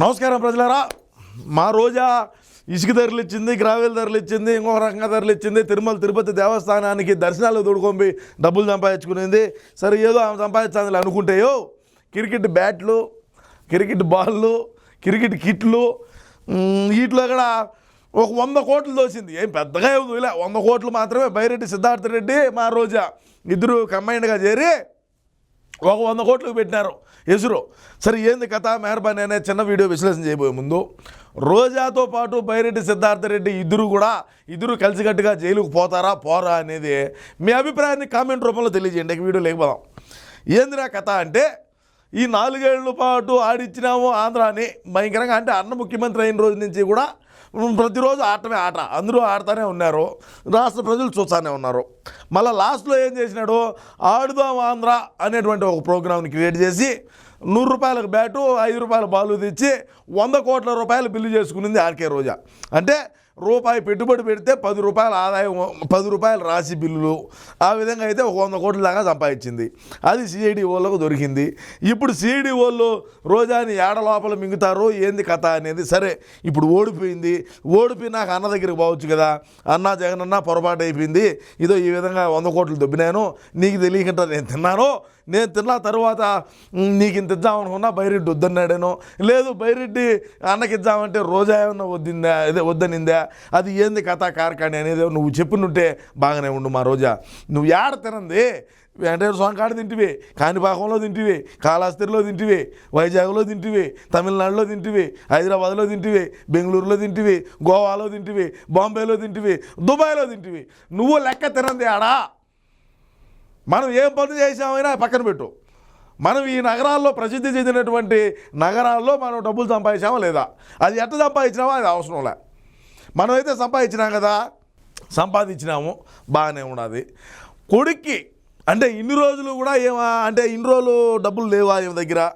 నమస్కారం ప్రజలారా. మా రోజా ఇసుక ధరలు ఇచ్చింది గ్రావెల్ ధరలు ఇచ్చింది ఇంకొక రకంగా ధరలు ఇచ్చింది. తిరుమల తిరుపతి దేవస్థానానికి దర్శనాలు తోడుకొని డబ్బులు సంపాదించుకునేది. సరే ఏదో ఆమె సంపాదించాలి అనుకుంటేయో క్రికెట్ బ్యాట్లు క్రికెట్ బాళ్ళు క్రికెట్ కిట్లు వీటిలో కూడా ఒక వంద కోట్లు దోసింది ఏం పెద్దగా ఏమి ఇలా వంద కోట్లు మాత్రమే బైరెడ్డి సిద్ధార్థ రెడ్డి మా రోజా ఇద్దరు కంబైన్డ్గా చేరి ఒక వంద కోట్లు పెట్టినారు. ఎసురు సరే ఏంది కథ? మెహర్బానీ అనే చిన్న వీడియో విశ్లేషణ చేయబోయే ముందు రోజాతో పాటు బైరెడ్డి సిద్ధార్థ రెడ్డి ఇద్దరు కూడా ఇద్దరు కలిసికట్టుగా జైలుకు పోతారా పోరా అనేది మీ అభిప్రాయాన్ని కామెంట్ రూపంలో తెలియజేయండి. ఇక వీడియో లేకపోదాం ఏందిరా కథ అంటే ఈ నాలుగేళ్ళ పాటు ఆడిచ్చినాము ఆంధ్రాని. భయంకరంగా అంటే అన్న ముఖ్యమంత్రి అయిన రోజు నుంచి కూడా ప్రతిరోజు ఆటమే ఆట. అందరూ ఆడుతూనే ఉన్నారు. రాష్ట్ర ప్రజలు చూస్తూనే ఉన్నారు. మళ్ళీ లాస్ట్లో ఏం చేసినాడు? ఆడుదాం ఆంధ్ర అనేటువంటి ఒక ప్రోగ్రామ్ని క్రియేట్ చేసి నూరు రూపాయలకు బ్యాటు ఐదు రూపాయల బాలు తెచ్చి వంద కోట్ల రూపాయలు బిల్లు చేసుకునింది ఆర్కే రోజా. అంటే రూపాయి పెట్టుబడి పెడితే పది రూపాయల ఆదాయం పది రూపాయల రాసి బిల్లులు. ఆ విధంగా అయితే ఒక వంద కోట్ల దాకా సంపాదించింది. అది సిఐడి వాళ్ళకు దొరికింది. ఇప్పుడు సిఐడి వాళ్ళు రోజాని ఏడ లోపల మింగుతారు ఏంది కథ అనేది సరే ఇప్పుడు ఓడిపోయింది. ఓడిపోయి నాకు అన్న దగ్గరికి పోవచ్చు కదా. అన్న జగన్ పొరపాటు అయిపోయింది. ఇదో ఈ విధంగా వంద కోట్లు దొబ్బినాను. నీకు తెలియకుండా నేను తిన్నాను. నేను తిన్న తర్వాత నీకు ఇంత ఇద్దామనుకున్నా బైరెడ్డి వద్దన్నాడేనో. లేదు బైరెడ్డి అన్నకి ఇద్దామంటే రోజా ఏమన్నా వద్దిందా? అదే వద్దనిందా? అది ఏంది కథ కార్కాణి అనేది నువ్వు చెప్పినుంటే బాగానే ఉండు మా రోజా. నువ్వు ఏడ తినంది? వెంకటేశ్వర స్వామి కాడ తింటివి కాణిపాకంలో తింటివి కాళహస్తిలో తింటివి వైజాగ్లో తింటివి తమిళనాడులో తింటివి హైదరాబాద్లో తింటివి బెంగళూరులో తింటివి గోవాలో తింటివి బాంబేలో తింటివి దుబాయ్లో తింటివి. నువ్వు లెక్క తినంది ఆడా? మనం ఏం పని చేసామైనా పక్కన పెట్టు. మనం ఈ నగరాల్లో ప్రసిద్ధి చెందినటువంటి నగరాల్లో మనం డబ్బులు సంపాదించామా లేదా? అది ఎట్ట సంపాదించినామో అది అవసరం లే. మనమైతే సంపాదించినాం కదా? సంపాదించినాము బాగానే ఉన్నది. కొడుక్కి అంటే ఇన్ని రోజులు కూడా ఏమా? అంటే ఇన్ని రోజులు డబ్బులు లేవా ఈమె దగ్గర?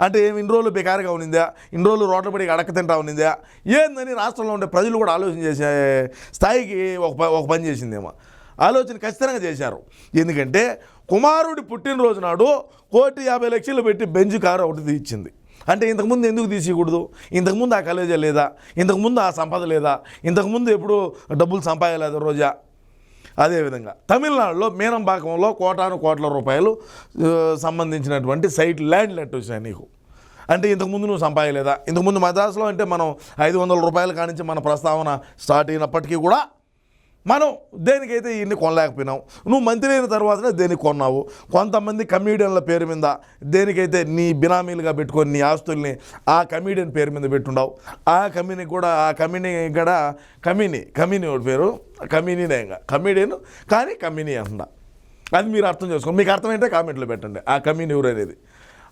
అంటే ఏమి ఇన్ని రోజులు బేకారుగా ఉన్నిందా? ఇన్ని రోజులు రోడ్ల పడి అడక తింటా ఉన్నిందా? ఏందని రాష్ట్రంలో ఉండే ప్రజలు కూడా ఆలోచన చేసే స్థాయికి ఒక ప- ఒక పని చేసిందేమో. ఆలోచన ఖచ్చితంగా చేశారు. ఎందుకంటే కుమారుడి పుట్టినరోజు నాడు కోటి యాభై లక్షలు పెట్టి బెంజ్ కారు ఒకటి ఇచ్చింది అంటే ఇంతకుముందు ఎందుకు తీసేయకూడదు? ఇంతకుముందు ఆ కాలేజీ లేదా? ఇంతకుముందు ఆ సంపద లేదా? ఇంతకుముందు ఎప్పుడు డబ్బులు సంపాదలేదు రోజా? అదేవిధంగా తమిళనాడులో మీనంపాకంలో కోటాను కోట్ల రూపాయలు సంబంధించినటువంటి సైట్ ల్యాండ్ లెట్ వచ్చాయి నీకు. అంటే ఇంతకుముందు నువ్వు సంపాదలేదా ఇంతకుముందు మద్రాసులో అంటే మనం ఐదు వందల రూపాయల కానించి మన ప్రస్తావన స్టార్ట్ అయినప్పటికీ కూడా మనం దేనికైతే ఇన్ని కొనలేకపోయినావు? నువ్వు మంత్రి అయిన తర్వాతనే దేనికి కొన్నావు? కొంతమంది కమీడియన్ల పేరు మీద దేనికైతే నీ బినామీలుగా పెట్టుకొని నీ ఆస్తుల్ని ఆ కమీడియన్ పేరు మీద పెట్టుండవు? ఆ కమీని కూడా ఆ కమీని కూడా కమీని కమీని ఒకటి పేరు? కమీనీనే ఇంకా. కమీడియన్ కానీ కమీనీ అంటున్నా అది మీరు అర్థం చేసుకోండి. మీకు అర్థమైతే కామెంట్లో పెట్టండి. ఆ కమీని ఎవరు అనేది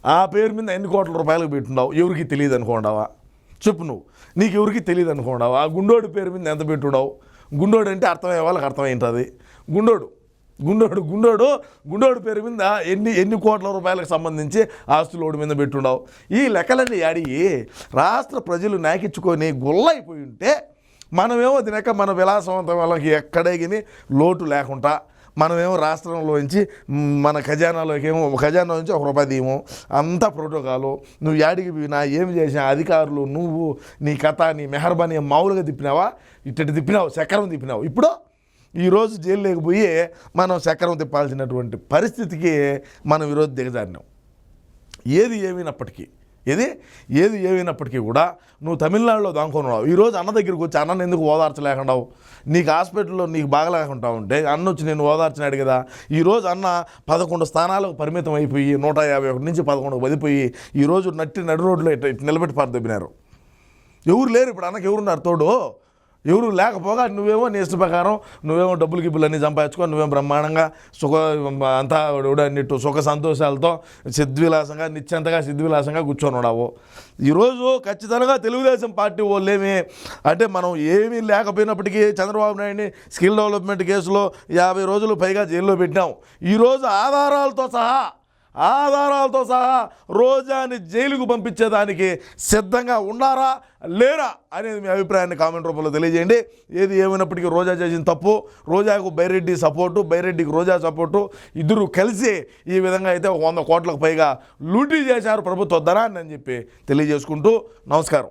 ఆ పేరు మీద ఎన్ని కోట్ల రూపాయలకు పెట్టుండవు ఎవరికి తెలియదు అనుకోండావా చెప్పు నువ్వు. నీకు ఎవరికి తెలియదు అనుకోండావా ఆ గుండోడి పేరు మీద ఎంత పెట్టుడావు గుండోడు అంటే అర్థమయ్యే వాళ్ళకి అర్థమైంటుంది గుండోడు గుండోడు గుండోడు గుండోడు పేరు మీద ఎన్ని ఎన్ని కోట్ల రూపాయలకు సంబంధించి ఆస్తులోడు మీద పెట్టుండవు. ఈ లెక్కలన్నీ అడిగి రాష్ట్ర ప్రజలు నాకిచ్చుకొని గుల్లైపోయి ఉంటే మనమేమో తినక మన విలాసవంతం వాళ్ళకి ఎక్కడగిని లోటు లేకుండా మనమేమో రాష్ట్రంలోంచి మన ఖజానాలోకి ఏమో ఖజానా నుంచి ఒక రూపాయి తీయము. అంతా ప్రోటోకాలు. నువ్వు యాడికి పోయినా ఏమి చేసినా అధికారులు నువ్వు నీ కథ నీ మెహర్బానీ మామూలుగా తిప్పినావా? ఇట్టటి తిప్పినావు చక్రం తిప్పినావు. ఇప్పుడు ఈరోజు జైలు పోయి మనం చక్రం తిప్పాల్సినటువంటి పరిస్థితికి మనం ఈరోజు దిగజారినాం. ఏది ఏమైనప్పటికీ ఏది? ఏది ఏమైనప్పటికీ కూడా నువ్వు తమిళనాడులో దాంకొన్నావు ఈరోజు అన్న దగ్గరికి వచ్చి అన్నను ఎందుకు ఓదార్చలేకుండావు? నీకు హాస్పిటల్లో నీకు బాగలేకుండా ఉంటే అన్న వచ్చి నేను ఓదార్చినాడు కదా. ఈరోజు అన్న పదకొండు స్థానాలకు పరిమితం అయిపోయి నూట యాభై ఒకటి నుంచి పదకొండు పదిపోయి ఈరోజు నట్టి నడు రోడ్లో ఇట్లా ఇట్లా నిలబెట్టి పారదొబ్బినారు. ఎవరు లేరు ఇప్పుడు అన్నకి ఎవరున్నారు? తోడు ఎవరు లేకపోగా నువ్వేమో నీ ఇష్ట ప్రకారం నువ్వేమో డబ్బులు గిబ్బులు అన్నీ సంపాదించుకో నువ్వేం బ్రహ్మాండంగా సుఖ అంతా అన్నిట్టు సుఖ సంతోషాలతో సిద్విలాసంగా నిత్యంతగా సిద్విలాసంగా కూర్చొని ఉన్నావు. ఈరోజు ఖచ్చితంగా తెలుగుదేశం పార్టీ వాళ్ళేమి అంటే మనం ఏమీ లేకపోయినప్పటికీ చంద్రబాబు నాయుడిని స్కిల్ డెవలప్మెంట్ కేసులో యాభై రోజులు పైగా జైల్లో పెట్టినాం. ఈరోజు ఆధారాలతో సహా ఆధారాలతో సహా రోజాని జైలుకు పంపించేదానికి సిద్ధంగా ఉన్నారా లేరా అనేది మీ అభిప్రాయాన్ని కామెంట్ రూపంలో తెలియజేయండి. ఏది ఏమైనప్పటికీ రోజా చేసిన తప్పు రోజాకు బైరెడ్డి సపోర్టు బైరెడ్డికి రోజా సపోర్టు ఇద్దరు కలిసి ఈ విధంగా అయితే వంద కోట్లకు పైగా లూటీ చేశారు ప్రభుత్వ ధనాన్ని అని చెప్పి తెలియజేసుకుంటూ నమస్కారం.